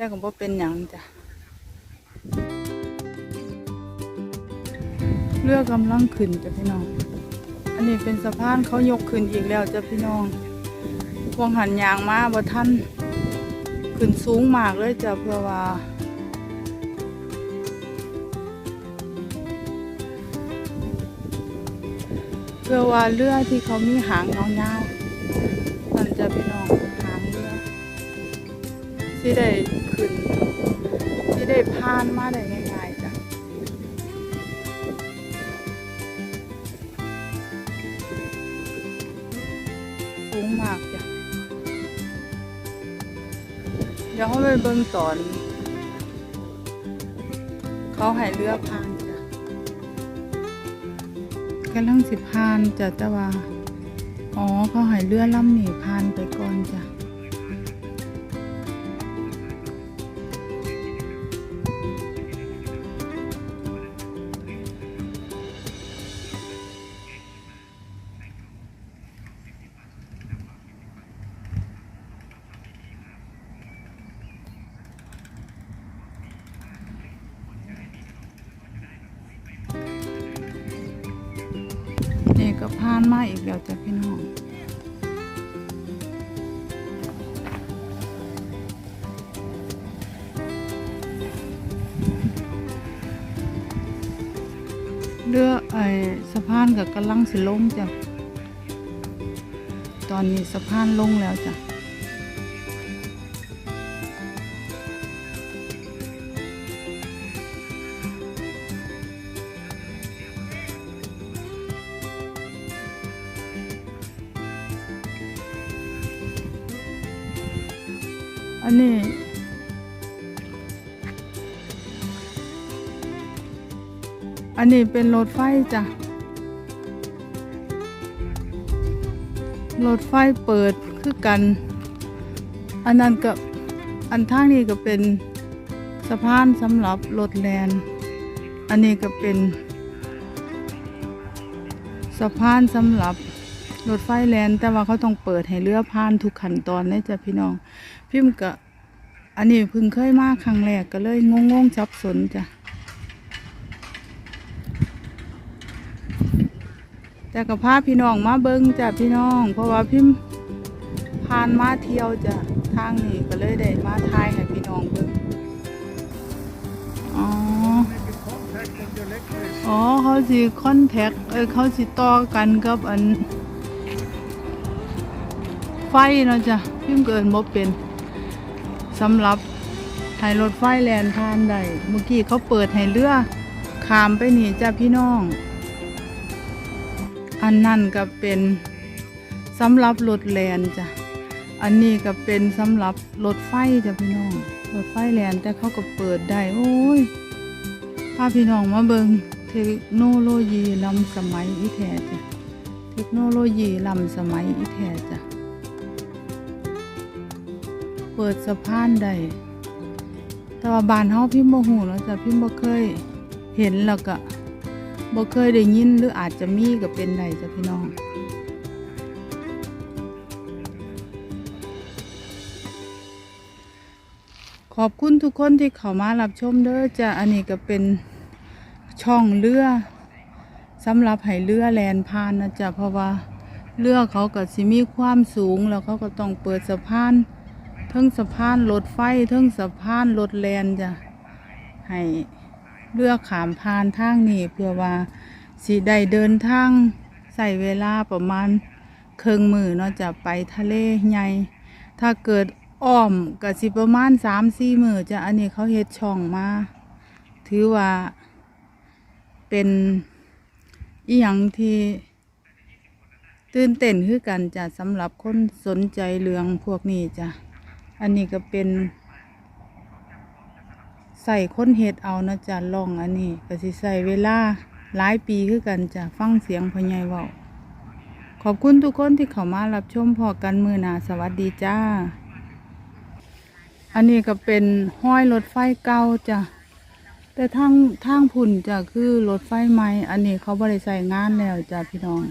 แต่ก็บ่เป็นหยังจ้ะเรือกำลังขึ้นจ้ะพี่น้อง อันนี้เป็นสะพานเขายกขึ้นอีกแล้วจ้ะพี่น้องพวงหันยางมาบ่ทันขึ้นสูงมากเลยจ้ะเพื่อว่าเพื่อว่าเรือที่เขามีหางเงาๆนั่นจะพี่น้อง ที่ได้ขึ้น ที่ได้ผ่านมาได้ง่ายๆจ้ะสูงมากจ้ะเดี๋ยวเขาไปเบิ่งตอน เขาให้เรือผ่านจ้ะกำลังสิพานจ้ะแต่ว่า อ๋อเขาใหายเรือล่ำหนีพานไปก่อนจ้ะ ก็พานมาอีกแล้วจ้ะพี่น้องเรือไอ้สะพานกับกำลังสิลงจ้ะ ตอนนี้สะพานลงแล้วจ้ะ อันนี้อันนี้เป็นรถไฟจ้ะ รถไฟเปิดคือกัน อันนั้นกับอันทางนี้ก็เป็นสะพานสำหรับรถแลน อันนี้ก็เป็นสะพานสำหรับ รถไฟแลนแต่ว่าเขาต้องเปิดให้เรือผ่านทุกขั้นตอนเลยจ้ะพี่น้อง พิมพ์ก็อันนี้เพิ่งเคยมาครั้งแรกก็เลยงงงๆสับสนจ้ะแต่ก็พาพี่น้องมาเบิ้งจ้ะพี่น้อง เพราะว่าพิมพ์ผ่านมาเที่ยวจ้ะทางนี้ก็เลยได้มาทายให้พี่น้องเบิ้งอ๋ออ๋อเขาสิคอนแทคเอ้ยเขาสิต่อกันกับอัน ไฟเนาะจ้ะพิมพ์เกินบ่เป็นสำหรับให้รถไฟแลนผ่านได้เมื่อกี้เขาเปิดให้เรือขามไปนี่จ้ะพี่น้อง อันนั่นก็เป็นสำหรับรถแลนจ้ะอันนี้ก็เป็นสำหรับรถไฟจ้ะพี่น้องรถไฟแลนแต่เขาก็เปิดได้โอ้ยพาพี่น้องมาเบิงเทคโนโลยีล้ำสมัยอีแท้จ้ะเทคโนโลยีล้ำสมัยอีแท้จ้ะ เปิดสะพานได้แต่ว่าบ้านเฮาพิมพ์บ่ฮู้เนาะจ้ะพิมพ์บ่เคยเห็นแล้วก็บ่เคยได้ยินหรืออาจจะมีก็เป็นได้จ้ะพี่น้องขอบคุณทุกคนที่เข้ามารับชมเด้อจ้ะอันนี้ก็เป็นช่องเรือสำหรับให้เรือแลนผ่านนะจ๊ะเพราะว่าเรือเขาก็สิมีความสูงแล้วเขาก็ต้องเปิดสะพาน เทั้งสะพานรถไฟเทั้งสะพานรถแลนจ้ะให้เรือกขามผ่านทางนี้เพื่อว่าสิได้เดินทางใส่เวลาประมาณเครึ่งมือเนาะจะไปทะเลใหญ่ถ้าเกิดอ้อมก็สิประมาณสามสี่มือจะอันนี้เขาเฮ็ดช่องมา ถือว่าเป็นอีหยังที่ตื่นเต้นคือกันจ้ะสำหรับคนสนใจเรื่องพวกนี้จ้ะ อันนี้ก็เป็นใส่ค้นเห็ดเอานะจ๊ะล่องอันนี้ก็สิใส่เวลาหลายปีคือกันจ้ะฟังเสียงพ่อใหญ่เว้าขอบคุณทุกคนที่เข้ามารับชมพอกันมือนาสวัสดีจ้า อันนี้ก็เป็นห้อยรถไฟเก่าจ้ะแต่ทางทางพุ่นจ้ะคือรถไฟใหมอันนี้เขาบริใส่งานแล้วจ้ะพี่น้อง